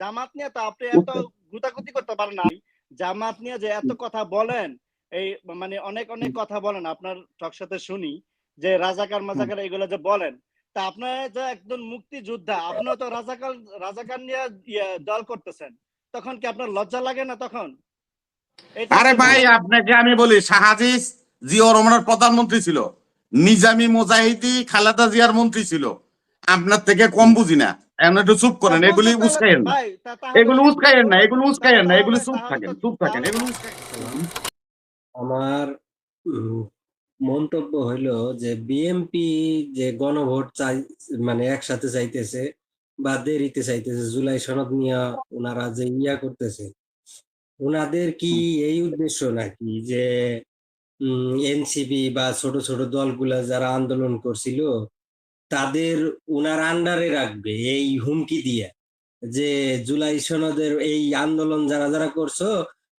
জামাত নিয়ে তো আপনি এত গুতাগুতি করতে পারেন না। জামাত নিয়ে যে এত কথা বলেন এই মানে অনেক অনেক কথা বলেন আপনার টক সাথে শুনি যে রাজাকার মাজাকার এগুলো যে বলেন তা আপনার যে একজন মুক্তি যোদ্ধা আপনিও তো রাজাকার রাজাকার নিয়ে ইয়ে দল করতেছেন তখন কি আপনার লজ্জা লাগে না তখন? আরে ভাই আপনাকে আমি বলি শাহাজিস জিয়া রহমানের প্রধানমন্ত্রী ছিল নিজামি মুজাহিদি খালেদা জিয়ার মন্ত্রী ছিল আপনার থেকে কম বুঝি না। একটু চুপ করেন এগুলি উস্কাইয়েন। না এগুলো উস্কাইয়েন না এগুলো উস্কাইয়েন না এগুলি চুপ থাকেন চুপ থাকেন এগুলো আমার মন্তব্য হইল যে বিএমপি যে গণভোট চাই মানে একসাথে চাইতেছে বা দেরিতে চাইতেছে জুলাই সনদ নিয়ে ওনারা যে ইয়া করতেছে ওনাদের কি এই উদ্দেশ্য নাকি যে এনসিপি বা ছোট ছোট দলগুলা যারা আন্দোলন করছিল তাদের উনার আন্ডারে রাখবে এই হুমকি দিয়ে যে জুলাই সনদের এই আন্দোলন যারা যারা করছ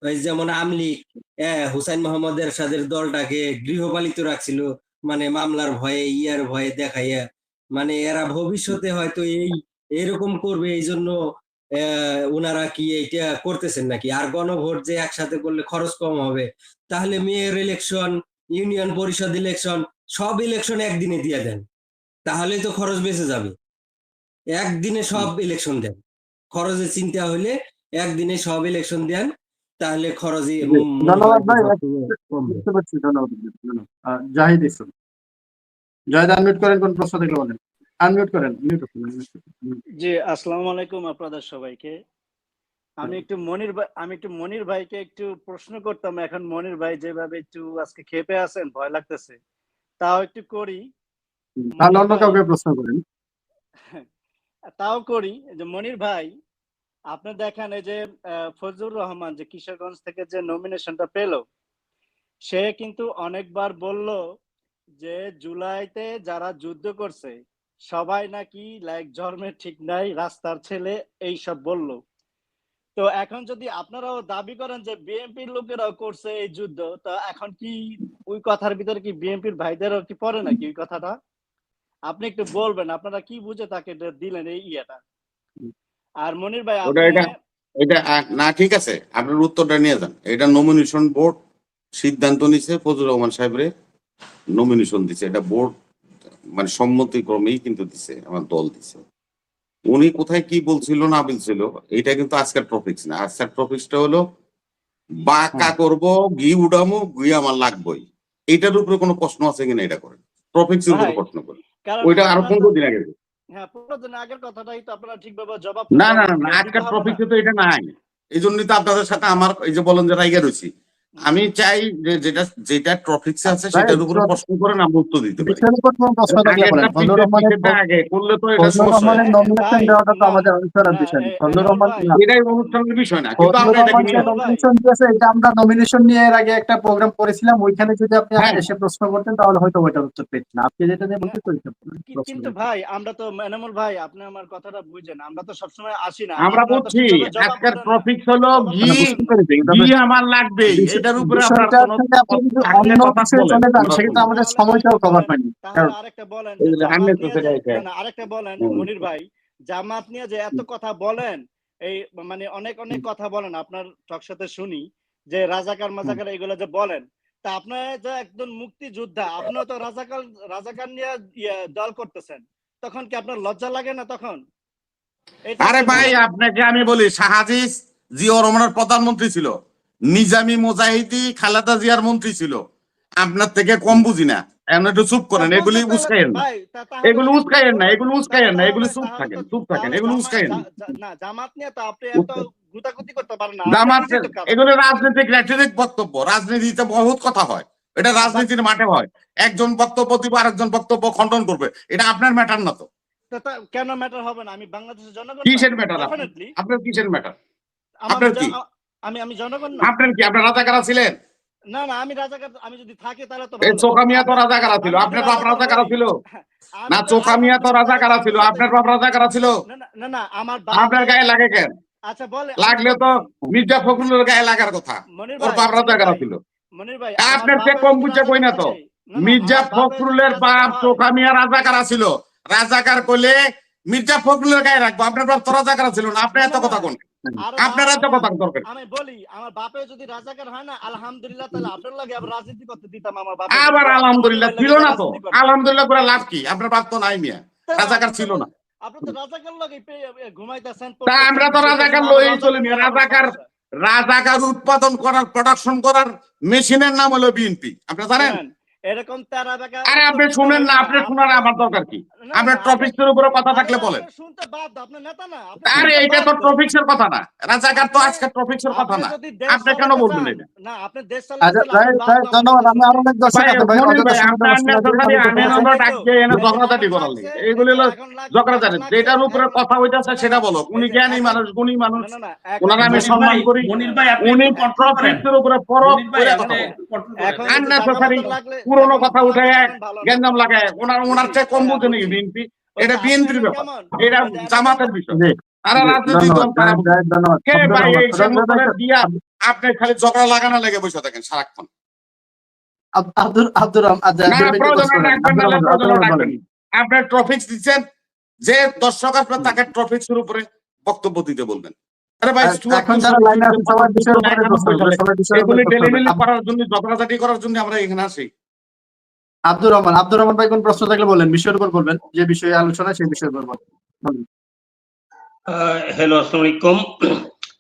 ওই যেমন আমলিক হুসাইন মোহাম্মদের সাদের দলটাকে গৃহপালিত রাখছিল মানে মামলার ভয়ে, ইয়ার ভয়ে দেখাইয়া মানে এরা ভবিষ্যতে হয়তো এই, এরকম করবে এই জন্য ওনারা কি এইটা করতেছেন নাকি? আর গণভোট যে একসাথে করলে খরচ কম হবে, তাহলে মেয়র ইলেকশন ইউনিয়ন পরিষদ ইলেকশন সব ইলেকশন একদিনে দিয়ে দেন। তাহলে তো খরচ বেঁচে যাবে। একদিনে সব ইলেকশন দেন। খরচের চিন্তা হলে একদিনে সব ইলেকশন দেন তাহলে খরচই ধন্যবাদ ভাই। বুঝতে পারছি ধন্যবাদ ধন্যবাদ। জাহিদ ইসলাম। জাহিদ আনমিউট করেন কোন প্রশ্ন থাকলে বলেন। আনমিউট করুন। জি আসসালামু আলাইকুম আপনাদের সবাইকে। আমি একটু মনির ভাই আমি একটু মনির ভাইকে একটু প্রশ্ন করতাম। এখন মনির ভাই যেভাবে একটু আজকে খেপে আছেন ভয় লাগতেছে। তাও একটু করি। তাহলে অন্য কাউকে প্রশ্ন করেন। তাও করি যে মনির ভাই আপনি দেখেন এই যে ফজলুর রহমান যে কিশোরগঞ্জ থেকে যে নমিনেশনটা পেল সে কিন্তু অনেকবার বলল যে জুলাইতে যারা যুদ্ধ করছে সবাই নাকি লাইক জন্মের ঠিক নাই রাস্তার ছেলে এই সব বলল। তো এখন যদি আপনারাও দাবি করেন যে বিএনপির লোকেরাও করছে এই যুদ্ধ তো এখন কি ওই কথার ভিতরে কি বিএনপির ভাইদেরও কি পড়ে নাকি ওই কথাটা? আপনি একটু বলবেন আপনারা কি বুঝে তাকে দিলেন এই ইয়েটা? আর মনির ভাই এটা- এটা না ঠিক আছে আপনার উত্তরটা নিয়ে যান। এটা নমিনেশন বোর্ড সিদ্ধান্ত নিছে ফজলুর রহমান সাহেবরে নমিনেশন দিছে। এটা বোর্ড মানে সম্মতিক্রমেই কিন্তু দিছে আমার দল দিছে। উনি কোথায় কি বলছিল না বলছিল এটা কিন্তু আজকের টপিকস না। আজকের টপিকসটা হলো বাঁকা করব ঘি উড়ামো ঘি আমার লাগবেই। এটার উপরে কোনো প্রশ্ন আছে কিনা এটা করেন। টপিকস এর উপরে প্রশ্ন করেন। কারণ ওইটা আরও আপনারা দিন আগে। হ্যাঁ পনেরো দিন আগের কথাটাই তো আপনারা ঠিকভাবে জবাব না না না, আজকের তো এটা নাই। এই জন্যই তো আপনাদের সাথে আমার এই যে বলেন যে রাইগা রয়েছি। আমি চাই যে যেটা যেটা টপিকস আছে সেটার উপরে প্রশ্ন করেন আমি উত্তর দিতে পারি। আগে করলে তো এটা সমস্যা নমিনেশন দেওয়াটা তো আমাদের অনুষ্ঠানের বিষয় ফজলুর রহমান এটাই অনুষ্ঠানের বিষয় না কিন্তু আমরা নিয়ে যে এনামুল ভাই। নমিনেশন দিয়েছে এটা আমরা নমিনেশন নিয়ে এর আগে একটা প্রোগ্রাম করেছিলাম ওইখানে যদি আপনি হ্যাঁ। এসে প্রশ্ন করতেন তাহলে হয়তো ওইটার উত্তর পেতেন। আপনি যেটা নিয়ে বলতে চাইছেন কিন্তু ভাই আমরা তো এনামুল ভাই আপনি আমার কথাটা বুঝেন আমরা তো সবসময় আসি না। আমরা বুঝছি আজকের দেন হলো ঘি ঘি আমার লাগবে এটার উপরে আপনার আমাদের সময়টাও কভার পাইনি আরেকটা বলেন আরেকটা মনির ভাই জামাত নিয়ে যে এত কথা বলেন এই মানে অনেক অনেক কথা বলেন আপনার টক সাথে শুনি যে রাজাকার মাজাকার এগুলো যে বলেন তা আপনার যে একজন মুক্তি যোদ্ধা আপনিও তো রাজাকার রাজাকার নিয়ে ইয়ে দল করতেছেন তখন কি আপনার লজ্জা লাগে না তখন? আরে ভাই আপনাকে আমি বলি শাহাজিস জিয়া রহমানের প্রধানমন্ত্রী ছিল। নিজামি মুজাহিদি খালেদা জিয়ার মন্ত্রী ছিল। আপনার থেকে কম বুঝি না। এখন একটু চুপ করেন এগুলি উস্কাইয়েন না। এগুলো উস্কাইয়েন না এগুলো উস্কাইয়েন না এগুলো চুপ থাকেন চুপ থাকেন এগুলো উস্কাইয়েন। না জামাত নিয়ে তো আপনি এত গুতাগুতি করতে পারেন না। জামাত। এগুলো রাজনৈতিক রাজনৈতিক বক্তব্য রাজনীতিতে বহুত কথা হয়। এটা রাজনীতির মাঠে হয়। একজন বক্তব্য দিব আরেকজন বক্তব্য খণ্ডন করবে। এটা আপনার ম্যাটার না তো। কেন ম্যাটার হবে না? আমি বাংলাদেশের জনগণ কিসের matter আপনার? কিসের ম্যাটার আপনার কি? আমি আমি জনগণ না। আপনার কি রাজাকারা ছিলেন? না না আমি রাজাকার আমি যদি থাকি তাহলে তো এই ভালো। তো রাজাকারা ছিল। আপনার তো বাপ রাজাকার ছিল। না তো- চোখা মিয়া তো রাজাকারা ছিল। আপনার বাপ রাজাকারা ছিল। না না, আমার আপনার গায়ে লাগে কেন? আচ্ছা বলে লাগলে তো মির্জা ফখরুলের গায়ে লাগার কথা। ওর বাপ রাজাকারা ছিল। মনির ভাই আপনার বাবা কম বুঝে কই না তো। মির্জা ফখরুলের বাপ রাজাকার হয়- চোখা মিয়া রাজাকারা ছিল রাজাকার কইলে মির্জা ফখরুলের গায়ে রাখব। আপনার প্রাপ্ত রাজাকার ছিল না। আপনি এত কথা কোন। আপনার এত বাবা, কথা দরকার আমি বলি আমার বাপে যদি রাজাকার হয় না আলহামদুলিল্লাহ তাহলে আপনার লাগে আবার রাজনীতি করতে দিতাম আমার বাপে আবার আলহামদুলিল্লাহ ছিল না তো। আলহামদুলিল্লাহ করে লাভ কি? আপনার প্রাপ্ত নাই মিয়া। রাজাকার ছিল না। আপনি তো রাজাকার লাগে ঘুমাইতেছেন তা। আমরা তো রাজাকার লই চলি মিয়া। রাজাকার রাজাকার উৎপাদন করার প্রোডাকশন করার মেশিনের নাম হলো বিএনপি আপনি জানেন। এরকম তেরা আরে আপনি শুনেন না আপনি শোনার আমার দরকার কি? আপনার টপিক্সের উপরে কথা থাকলে বলেন। শুনতে বাধ্য আপনি নেতা না আরে এটা তো। টপিক্সের কথা না। রাজাকার তো আজকে টপিক্সের কথা না। আপনি কেন বলবেন এটা? না আপনি দেশ আচ্ছা চালাতে ভাই ভাই ধন্যবাদ আমি আরও অনেক দর্শক ভাই, আছে ভাই মনির অনেক ভাই, দর্শক আছে, আমি আমরা এনে। এইগুলি হলো যেটার উপরে কথা হইতাছে সেটা বলো। উনি জ্ঞানী মানুষ গুণী মানুষ। ওনারা আমি সম্মান করি। মনির ভাই আপনি উনি। টপিক্সের উপরে করে কথা বলেন। control পুরোনো কথা উঠে। গেঞ্জাম লাগায় ওনার ওনার চেয়ে কম বুঝে নাকি বিএনপি এটা বিএনপির ব্যাপার। এটা জামাতের বিষয়। তারা দল কে ভাই এই। দিয়া আপনি খালি ঝগড়া লাগানো লেগে বসে থাকেন সারাক্ষণ? আব্দুর আব্দুর আচ্ছা। আপনার টপিক্স দিচ্ছেন যে দর্শক আসবে তাকে টপিক্সের উপরে বক্তব্য দিতে বলবেন। আরে ভাই করার জন্য ঝগড়াঝাটি করার জন্য আমরা এখানে আসি। আব্দুর রহমান আব্দুর রহমান ভাই কোন প্রশ্ন থাকলে বলেন? বিষয়ের উপর বলবেন যে বিষয়ে আলোচনা সেই বিষয়ের উপর বলেন। হ্যালো আসসালামু আলাইকুম।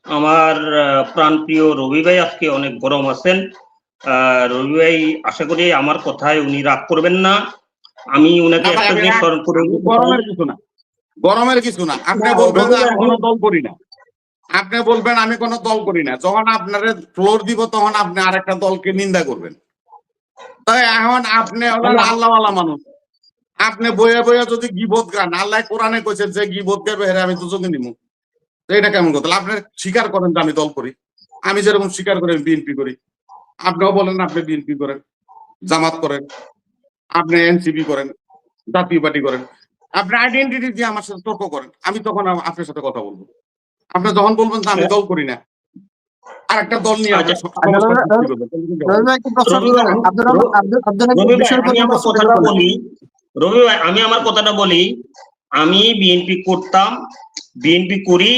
আমার আহ, প্রাণপ্রিয় রবি ভাই আজকে অনেক গরম আছেন। আহ, রবি ভাই আশা করি আমার কথায় উনি রাগ করবেন না। আমি উনাকে একটা জিনিস স্মরণ করে। গরমের কিছু না। গরমের কিছু না। আপনি বলবেন যে আমি কোনো দল করি না। আপনি বলবেন আমি কোনো দল করি না। যখন আপনার ফ্লোর দিব তখন আপনি আরেকটা দলকে নিন্দা করবেন। এখন আপনি আল্লাহওয়ালা মানুষ। আপনি বইয়ে বইয়ে যদি গিবত গান আল্লাহ কোরআনে কইছে যে গিবত গাবে হেরে আমি নিব এটা কেমন কথা? আপনি স্বীকার করেন যে আমি দল করি। আমি যেরকম স্বীকার করি বিএনপি করি। আপনিও বলেন আপনি বিএনপি করেন জামাত করেন আপনি এনসিপি করেন জাতীয় পার্টি করেন। আপনি আইডেন্টিটি দিয়ে আমার সাথে তর্ক করেন। আমি তখন আপনার সাথে কথা বলব। আপনি যখন বলবেন যে আমি দল করি না আর একটা দল নিয়ে রবি- ভাই আমি আমার কথাটা বলি। আমি বিএনপি করতাম বিএনপি করি।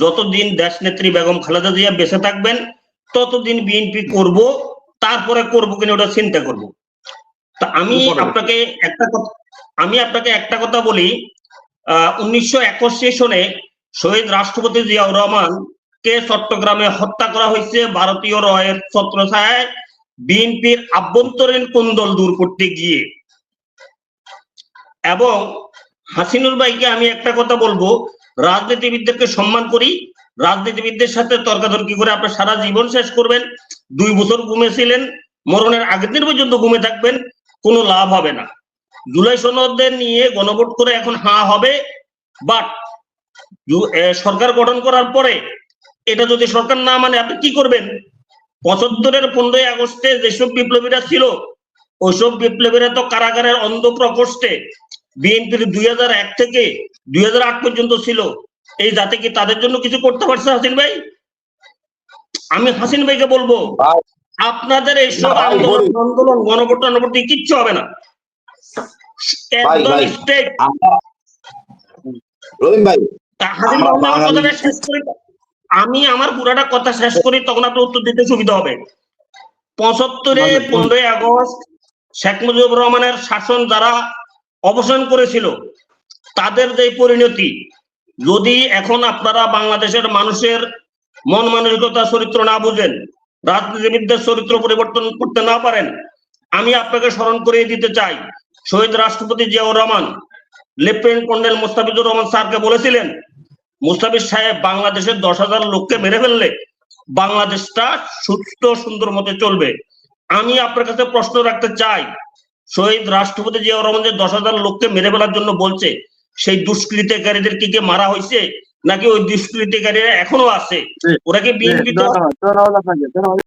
যতদিন দেশ নেত্রী বেগম খালেদা জিয়া বেঁচে থাকবেন ততদিন বিএনপি করব তারপরে করব কিনা ওটা চিন্তা করব। তা আমি আপনাকে একটা কথা আমি আপনাকে একটা কথা বলি। আহ উনিশশো একাশি সনে শহীদ রাষ্ট্রপতি জিয়াউর রহমান কে চট্টগ্রামে হত্যা করা হয়েছে? ভারতীয় রয়ের ছত্রছায়ায় বিএনপির আভ্যন্তরীণ কোন্দল দূর করতে গিয়ে। এবং হাসিনুর ভাইকে আমি একটা কথা বলব, রাজনীতিবিদদেরকে সম্মান করি। রাজনীতিবিদদের সাথে তর্কাতর্কি করে আপনি সারা জীবন শেষ করবেন। দুই বছর ঘুমেছিলেন মরণের আগের দিন পর্যন্ত ঘুমে থাকবেন, কোনো লাভ হবে না। জুলাই সনদদের নিয়ে গণভোট করে এখন হা হবে, বাট সরকার গঠন করার পরে এটা যদি সরকার না মানে আপনি কি করবেন? পঁচাত্তরের পনেরোই আগস্টে যেসব বিপ্লবীরা ছিল ওইসব বিপ্লবীরা তো কারাগারের অন্ধ প্রকোষ্ঠে বিএনপির দুই এক থেকে দুই পর্যন্ত ছিল। এই জাতি কি তাদের জন্য কিছু করতে পারছে হাসিন ভাই? আমি হাসিন ভাইকে বলব আপনাদের এইসব আন্দোলন। আন্দোলন টনভোট দিয়ে কিচ্ছু হবে না। একদম। স্টেট রহিম ভাই। হাসিন ভাই, আমার কথাটা শেষ করি আমি আমার পুরাটা কথা শেষ করি তখন আপনি উত্তর দিতে সুবিধা হবে পঁচাত্তরে বলেন। পনেরোই আগস্ট শেখ মুজিবুর রহমানের শাসন যারা অবসান করেছিল তাদের যে পরিণতি যদি এখন আপনারা বাংলাদেশের মানুষের মন মানসিকতা চরিত্র না বুঝেন রাজনীতিবিদদের চরিত্র পরিবর্তন করতে না পারেন আমি আপনাকে স্মরণ করিয়ে দিতে চাই শহীদ রাষ্ট্রপতি জিয়াউর রহমান লেফটেন্যান্ট কর্নেল মোস্তাফিজুর রহমান স্যারকে বলেছিলেন মুস্তাফিজ সাহেব বাংলাদেশের দশ হাজার লোককে মেরে ফেললে বাংলাদেশটা সুস্থ সুন্দর মতে চলবে। আমি আপনার কাছে প্রশ্ন রাখতে চাই। শহীদ রাষ্ট্রপতি জিয়াউর রহমান যে দশ হাজার লোককে মেরে ফেলার জন্য বলছে সেই দুষ্কৃতিকারীদের কি কে মারা হয়েছে? নাকি ওই দুষ্কৃতিকারীরা এখনও আছে? ওরা কি বিএনপি